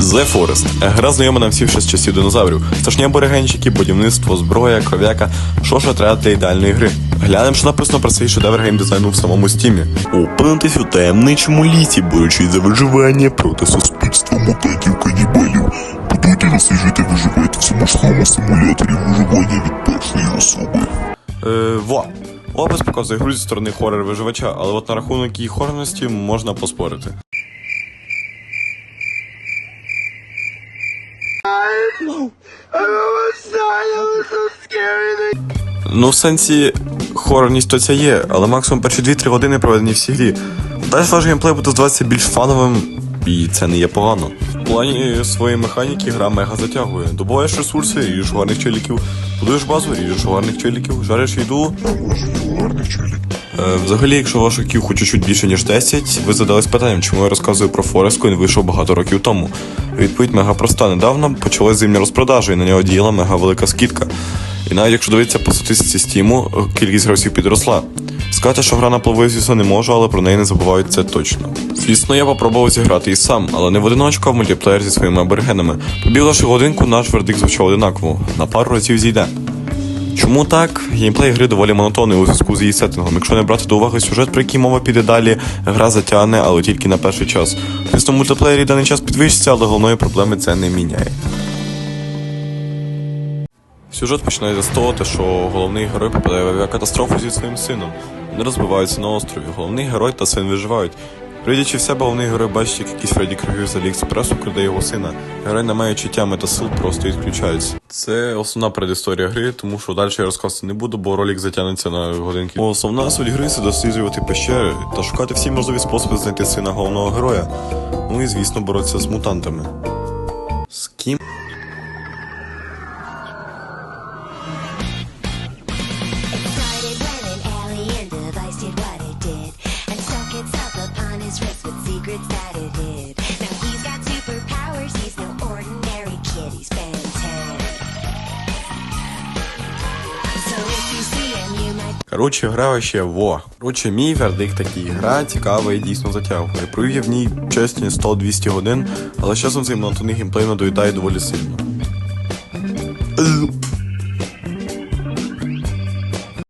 The Forest. Гра знайома нам всіх ще з часів динозаврів. Страшні аборигенчики, будівництво, зброя, кров'яка. Що ж треба для ідеальної гри? Глянемо, що написано про цей шедевр геймдизайну в самому стімі. Опинитись у таємничому лісі, борючись за виживання проти суспільства мутантів канібалів. Будуйте досліджуйте, виживайте в самостійному симуляторі виживання від першої особи. Е, во. Опис показує гру зі сторони хоррор виживача, але от на рахунок її хорорності можна поспорити. Ну, в сенсі, хорорність то це є, але максимум перші 2-3 години проведені в цій грі. Далі ваш геймплей буде здаватися більш фановим, і це не є погано. В плані своєї механіки гра мега затягує. Добуваєш ресурси, ріжеш гарних челіків, будуєш базу, ріжеш гарних челіків, жариш їду. Гарний чолі. Е, взагалі, якщо ваших ків хоч чуть більше ніж 10, ви задались питанням, чому я розказую про Форест, він вийшов багато років тому. Відповідь мега проста. Недавно почалась зимня розпродажа, і на нього діяла мега велика скидка. І навіть якщо дивитися по статистиці стіму, кількість гравців підросла. Сказати, що гра на плаву, звісно, не можу, але про неї не забувають це точно. Звісно, я попробував зіграти і сам, але не в одиночку, а в мультиплеєр зі своїми аборигенами. Побігавши годинку, наш вердикт звучав одинаково. На пару разів зійде. Чому так? Геймплей гри доволі монотонний у зв'язку з її сеттингом. Якщо не брати до уваги сюжет, про який мова піде далі, гра затягне, але тільки на перший час. В мультиплеєрі даний час підвищиться, але головної проблеми це не міняє. Сюжет починається з того, те, що головний герой попадає в авіакатастрофу зі своїм сином. Вони розбиваються на острові. Головний герой та син виживають. Прийдячи в себе, головний герой бачить, як якийсь Фредді Крюгер з Аліекспресу краде його сина. Герой, не має чуттями та сил, просто відключається. Це основна предісторія гри, тому що далі я розказувати не буду, бо ролик затягнеться на годинки. Основна суть гри це досліджувати пещери та шукати всі можливі способи знайти сина головного героя. Ну і звісно, боротися з мутантами. It. Now he's got superpowers, he's no ordinary kid, he's Ben 10. So if you see him, you might Коротше, гра вообще во. Коротше, мій вердикт такий. Гра цікава і дійсно затягує. Провів я в ній чесні 100-200 годин, але з часом цей монотонний геймплей надоїдає доволі сильно.